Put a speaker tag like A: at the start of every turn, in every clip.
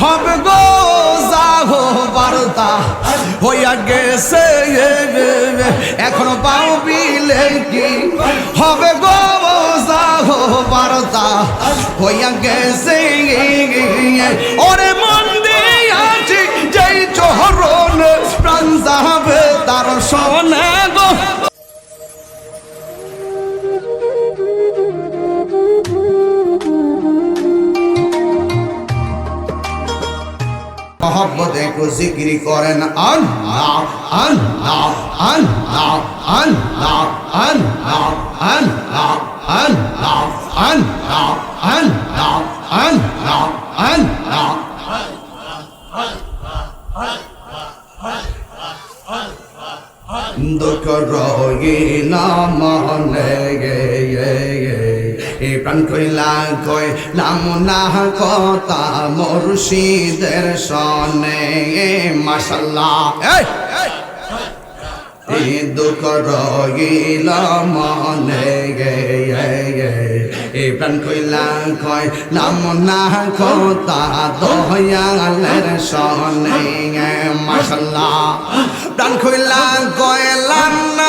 A: হবে গো যাহো বারতা হইয়া গেছে এখনও পাও বিলে কি? হবে গো যাহো বারতা হইয়া গেছে ওরে কো জিকিরি করেন না না না না না না আন না আন না আন না আন না আন না দুঃখ রহিলা মনে গে প্রাণ কইলা কই নাম না কথা মুর্শিদের সনে মাশাল্লাহ। এই! এই দুঃখ রহিলা মনে গে গে গে এ প্রাণ কইলা কই নাম না কথা দয়ালের সনে মাশাল্লাহ। প্রাণ কইলা কথাই আমি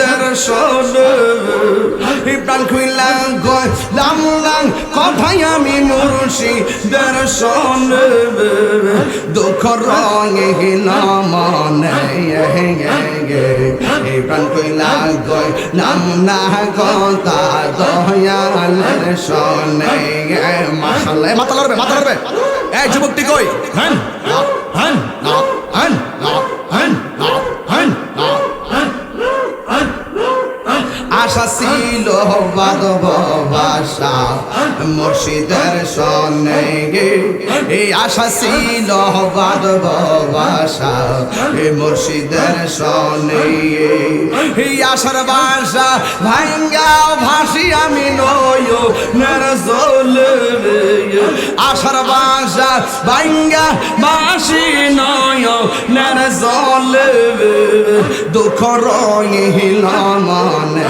A: দর্শন। প্রাণ খুইলাম লামলাম কথায় আমি মুর্শি দর্শন। দুঃখ রঙে নমনে প্রাণ খুইলাম গয় লামলা কথা, দয়াল শোনে মাথালে মাথা লড়বে মাথা লড়বে এই যুবকটি কই? হ্যাঁ হ্যাঁ হ্যাঁ হ্যাঁ বাদব ভাষা মুর্শিদের সনে এই আশা ছিল বাদব ভাষা এ মুর্শিদের সনে এই আশার ভাষা ভাঙ্গা ভাসি আমি নয়, নের আশার ভাষা ভাঙ্গা ভাসি নয়, নের জল দুঃখ রহিল মনে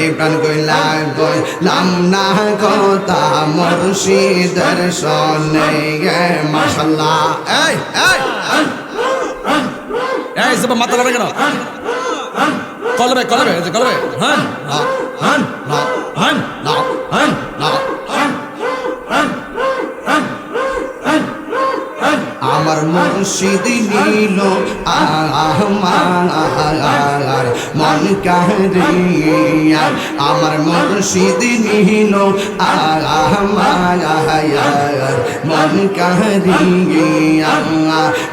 A: এই প্রাণ কইলা কইলাম না কথা মুর্শিদের সনে মাশাল্লাহ এই এই এই সব মাথা লড়ে কেন কলবে কলবে কলবে হ্যাঁ হ্যাঁ না হ্যাঁ না হ্যাঁ আমার মুর্শিদ নীল। আমার মন কাহরিয়া। আমার মুর্শিদ নীল। আমার মন কাহরিয়া।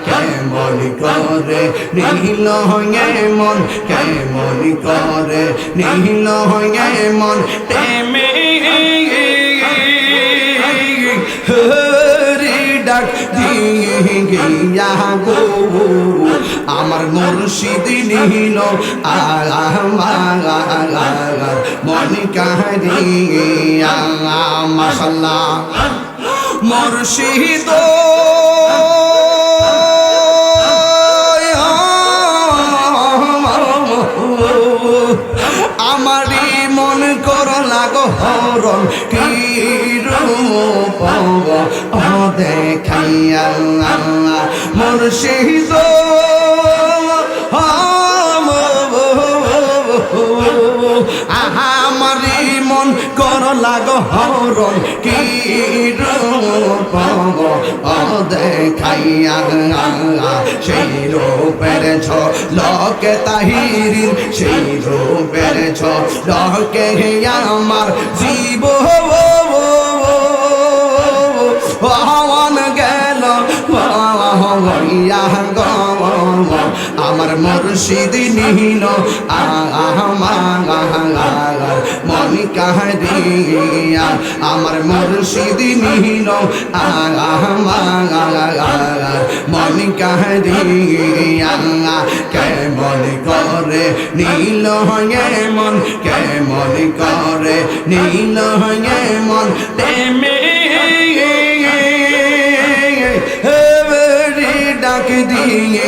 A: কেমন করে নীল হয়ে মন, কেমন করে নীল হয়ে মন, প্রেমে। হরি ডাক দিয়া গো। আমার মুর্শিদ নীল, মন কাহিয়া মাসাল্লাহ মুর্শিদ আমারই মন কর লাগো হরণ কি রূপ দেখাইয়া মুর্শিদ। আমারই মন কর লাগো, হরণ কি রূপ দেখাইয়া সেই রূপের ছ লকে তাহিরিন সেই রূপের ছ লকে আমার জীব। মুর্শিদ আমার মন কাহিয়া আমার মুর্শিদ আমার মন কাহিয়া কেমন করে নীল হয়ে মন কেমন করে নীল হয়ে মন তেমে ডাক দিয়ে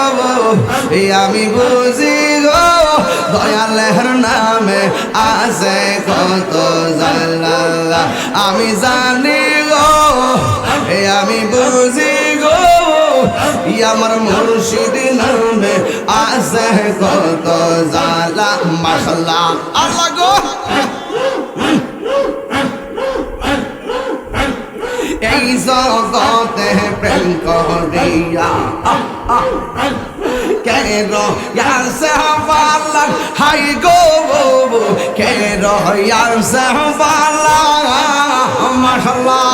A: এই আমি বুঝি গো দয়ালের নামে আছে কত জালা আমি জানি গো, এই আমি বুঝি গো আমার মুর্শিদ নামে আছে কত জালা মাশাল্লাহ আল্লাহ গো। এই জগতে প্রেম করিয়া হাই গো কেন ইয়াসে হওয়ালা মাশাল্লাহ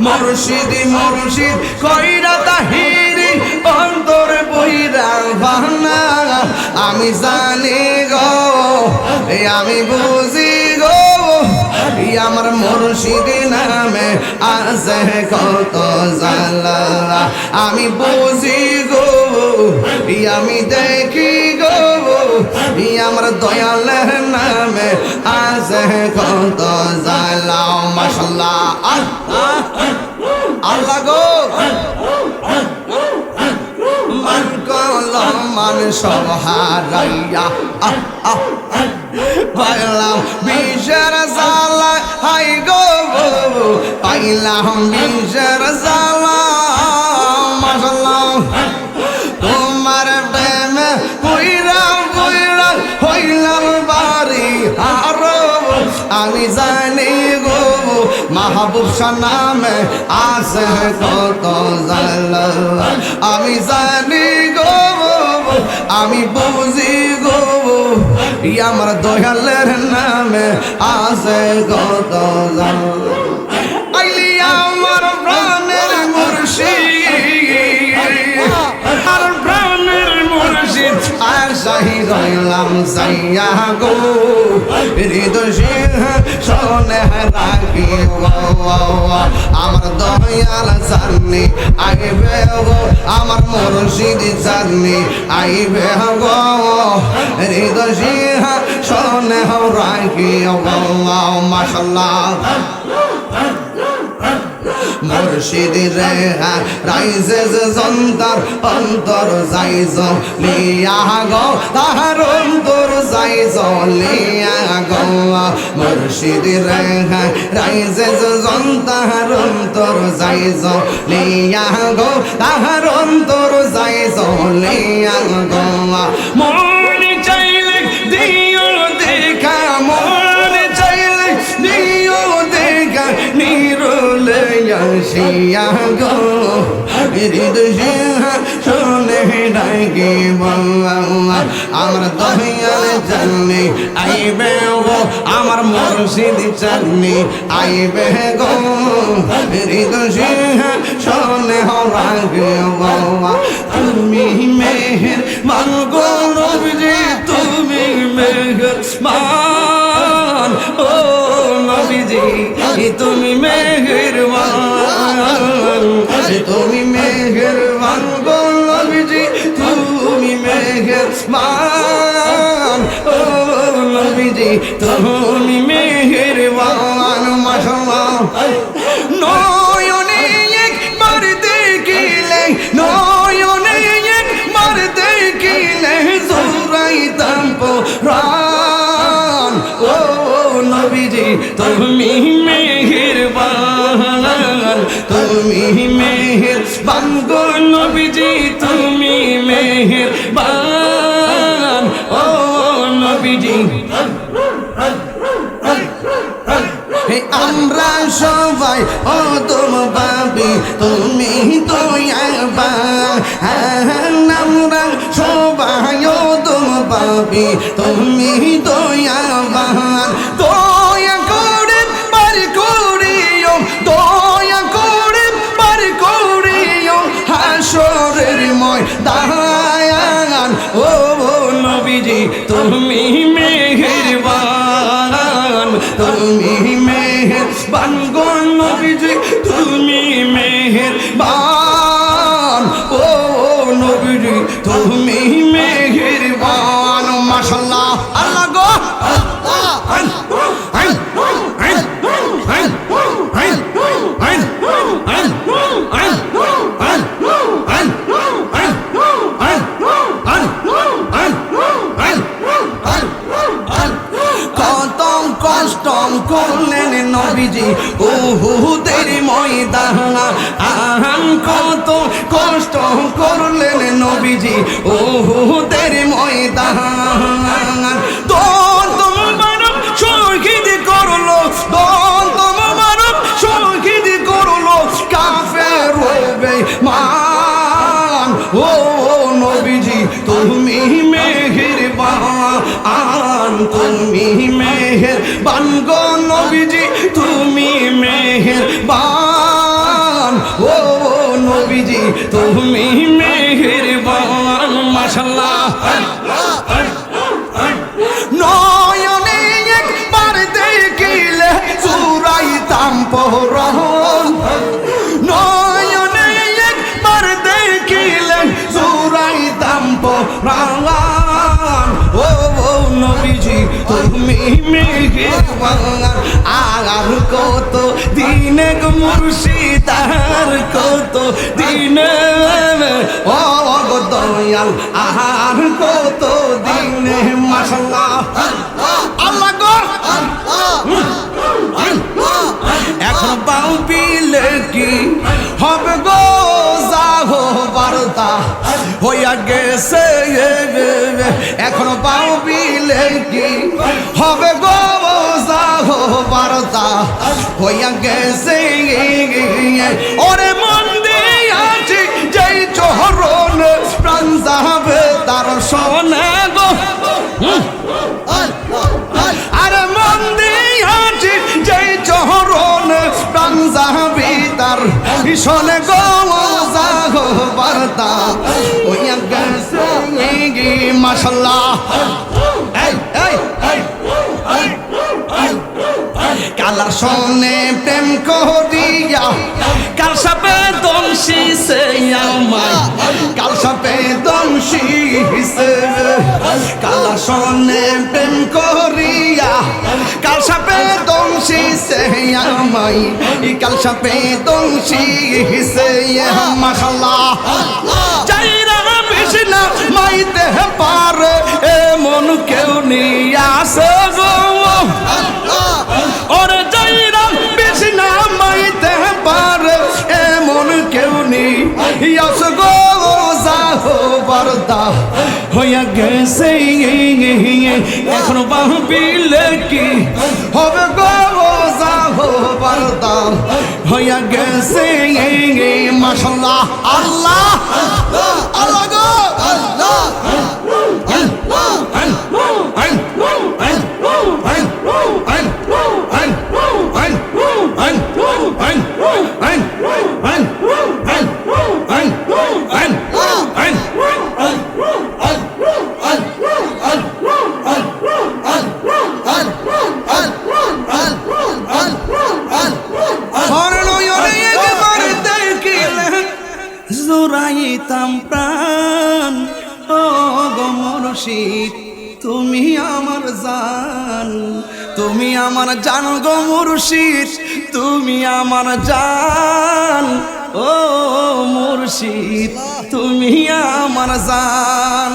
A: মুর্শিদি, মুর্শিদ, কইরা তাহিরি, অন্তর বইরা বাহানা আমি জানি গো আমি বুঝি গো আমার মুর্শিদি আছে কত জালা আমি বুঝি গো আমি দেখি গো আমার দয়ালের নামে আছে কত জালা মাশাল্লাহ আল্লাহ গো। মান মান সব হারাইয়া পাইলাম বিষের জালা হাই গো। পাইলাম বিষের জালা মাশাল্লাহ তোমার প্রেমে কইরা কইরা হইলাম বাড়ি হারো আমি জানি গো, মাহবুব নামে আছে কত জালা। আমি জানি গো, আমি বুঝি গো আমার দয়ালের নামে আছে কত জালা। সাহি রইলাম সাইয়া গো। হৃদয় সিংহ শোনে রাখি আমার দয়াল জানি আইবে গো। আমার মুর্শিদ জানি আইবে গো। হৃদয় সিংহ শোনে রাখি মাশাল্লাহ মুর্শিদ রে রাইজে জন্তার অন্তর যাইজ, লিয়া গো, তাহার অন্তর যাইজ, লিয়া গো। মুর্শিদ রে রাইজে জন্তার অন্তর যাইজ, লিয়া গো, তাহার অন্তর যাইজ, লিয়া গো। আমার গো আমার গো হৃদয় শোনে রাগে তুমি মেহের মানগো নবজি তুমি মেহের মান ও নবীজি তুমি তুমি মেহেরবান মাশাআল্লাহ নয়নে একবার দেখিলে, নয়নে একবার দেখিলে জোরাইতাম প্রাণ ও নবীজি তুমি মেহেরবান তুমি মেহেরবান গো নবীজি তুমি মেহেরবান। ও নবীজি আমরা সবাই ও তোম বাবি তুমি তো আমরা সবাই ও তোম বাবি তুমি তো আল্লাহ আল্লাহ গো। কষ্ট করলেন নবীজি। ও হুহুদের ময়দান আহান কত নবীজি, উহুদের ময়দানা। তোর তোমার শহীদ করল তোর তোমার শহীদ করল কাফে রবে মান। ও নবীজি, তুমি মেহের আন তুমি মেহের বান গো নবীজি, তুমি মেহের বান ও নবীজি, তুমি আর কত দিনে গো মুর্শিদ আর কত দিনে ও গো দয়াল আর কত দিনে, মাশাল্লাহ। আল্লাহ এখন পাও পিলে কি হবে গো যাহো বার্তা হইয়া গেছে এখন পাও পিলে কি হইয়া গেছে ওরে মন দিয়াছি যেই চহরণ প্রাণ যাবে তার শোনে গো। আরে মন দিয়াছি যেই চহরণ প্রাণ যাবি তার ভীষণে গো। গেছে মাশাল্লাহ। এই এই এই। কালার সনে প্রেম করিয়া। কাল সাপে দংশি সে আমার কাল সাপে দংশি সে। কালার সনে প্রেম করিয়া। কাল সাপে দংশি সে আমাই কাল সাপে দংশি সে মাশাল্লাহ চাইরা বিষ্ণা মাইতে পারে এমন কেউ নিয়ে আসে গো। ওরে যাইরা বিষ্ণা মাইতে পারে, এমন কেউ নেই। ইয়াস গো যাহো বারদা হইয়া গেছে এখন বাহবিলে কি হবে গো যাহো বারদা হইয়া গেছে মাশাল্লাহ, আল্লাহ আল্লাহ গো। আমার জান গো মুর্শিদ, তুমি আমার জান। ও মুর্শিদ, তুমি আমার জান।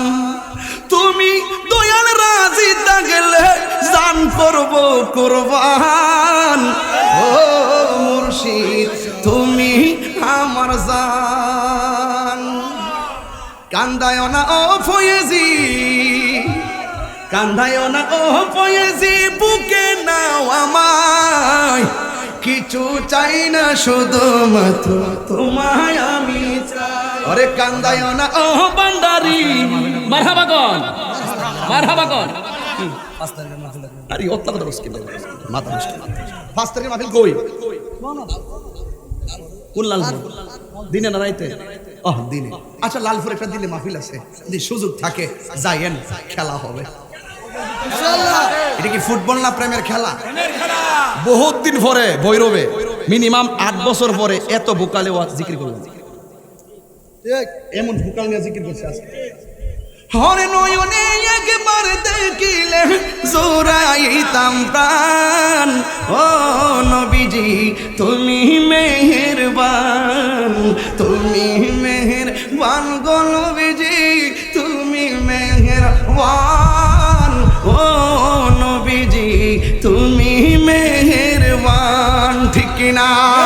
A: তুমি দয়াল রাজি থাকলে জান করব কোরবান। ও মুর্শিদ, তুমি আমার জান। কান্দায় না ও ফয়েজি কান্দায় না ও ফয়েজি বুকে নাও আমায়। কিছু চাই না শুধু মাত্র তোমায় আমি চাই। আরে কান্দায় না ও বান্দারি
B: মারহাবা কন মারহাবা কন
A: আরে অত্যাচার কথা বলছিস মাথা নষ্ট। পাঁচ মাহফিল কই? কোন দিনে না রাইতে? আহ দিনে। আচ্ছা লালপুর একটা দিনে মাহফিল আছে। যদি সুযোগ থাকে যাইয়েন খেলা হবে। এটা কি ফুটবল না প্রেমের খেলা? বহুত দিন পরে বৈরবে মিনিমাম আট বছর পরে এত বোকালে ওয়াজ জিকির করলাম। এমন ভোকাল নিয়ে জিকির করছে আজকে। হরে নয়নে একবার দেখিলে জোরাইতাম প্রাণ। ও নবীজি তুমি মেহেরবান তুমি না